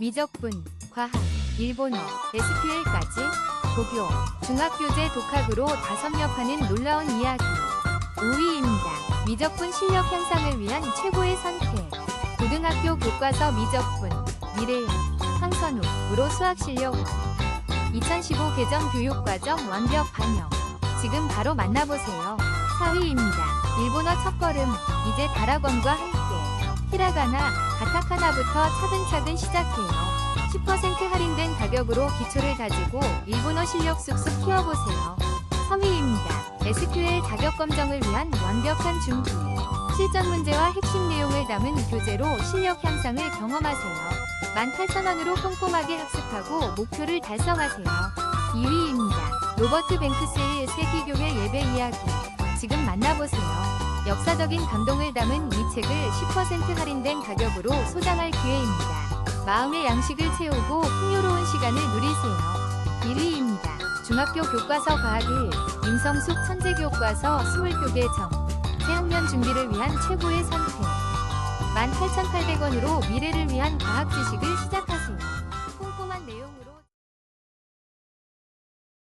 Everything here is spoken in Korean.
미적분, 과학, 일본어, SQL까지 고교, 중학교제 독학으로 다 섭렵하는 놀라운 이야기. 5위입니다. 미적분 실력 향상을 위한 최고의 선택. 고등학교 교과서 미적분, 미래의 황선우으로 수학 실력 2015 개정 교육과정 완벽 반영. 지금 바로 만나보세요. 4위입니다. 일본어 첫걸음, 이제 다라건과 함께. 히라가나, 가타카나부터 차근차근 시작해요. 10% 할인된 가격으로 기초를 다지고 일본어 실력 쑥쑥 키워보세요. 3위입니다. SQL 자격 검정을 위한 완벽한 준비. 실전 문제와 핵심 내용을 담은 교재로 실력 향상을 경험하세요. 18,000원으로 꼼꼼하게 학습하고 목표를 달성하세요. 2위입니다. 로버트 뱅크스의 세기교회 예배 이야기. 지금 만나보세요. 역사적인 감동을 담은 이 책을 10% 할인된 가격으로 소장할 기회입니다. 마음의 양식을 채우고 풍요로운 시간을 누리세요. 1위입니다. 중학교 교과서 과학 1, 임성숙 천재교과서 20교개 정. 새학년 준비를 위한 최고의 선택. 18,800원으로 미래를 위한 과학 지식을 시작